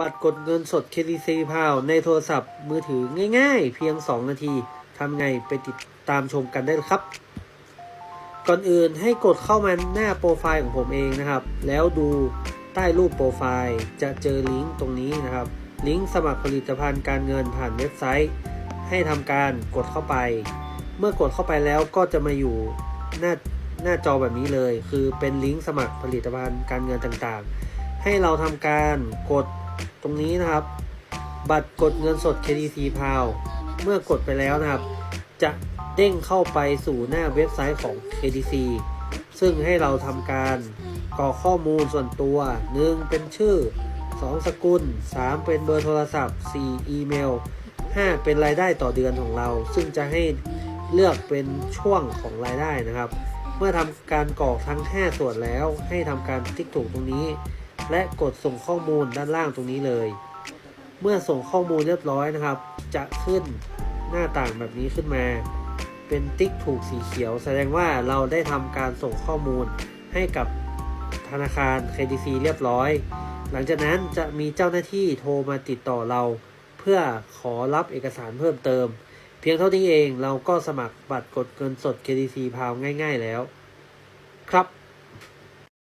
บัตรกดเงินสด KTC p a l ในโทรศัพท์มือถือง่ายๆ เพียง 2 นาทีทำไงไปติดตามชมกันได้เลยครับ ก่อนอื่นให้กดเข้ามาหน้าโปรไฟล์ของผมเองนะครับ แล้วดูใต้รูปโปรไฟล์จะเจอลิงก์ตรงนี้นะครับ ลิงก์สมัครผลิตภัณฑ์การเงินผ่านเว็บไซต์ ให้ทำการกดเข้าไป เมื่อกดเข้าไปแล้วก็จะมาอยู่หน้าหน้าจอแบบนี้เลย คือเป็นลิงก์สมัครผลิตภัณฑ์การเงินต่างๆ ให้เราทำการกด ตรงนี้นะครับ บัตรกดเงินสด KTC p a l เมื่อกดไปแล้วนะครับ จะเด้งเข้าไปสู่หน้าเว็บไซต์ของ KTC ซึ่งให้เราทำการกรอกข้อมูลส่วนตัว 1. เป็นชื่อ 2. สกุล 3. เป็นเบอร์โทรศัพท์ 4. อีเมล 5. เป็นรายได้ต่อเดือนของเรา ซึ่งจะให้เลือกเป็นช่วงของรายได้นะครับ เมื่อทำการกรอกทั้ง 5 ส่วนแล้วให้ทำการติ๊กถูกตรงนี้ และกดส่งข้อมูลด้านล่างตรงนี้เลย เมื่อส่งข้อมูลเรียบร้อยนะครับ จะขึ้นหน้าต่างแบบนี้ขึ้นมา เป็นติ๊กถูกสีเขียว แสดงว่าเราได้ทำการส่งข้อมูลให้กับธนาคาร KTC เรียบร้อย หลังจากนั้นจะมีเจ้าหน้าที่โทรมาติดต่อเรา เพื่อขอรับเอกสารเพิ่มเติม เพียงเท่านี้เองเราก็สมัครบัตรกดเงินสด KTC พาวง่าย ๆแล้ว ครับ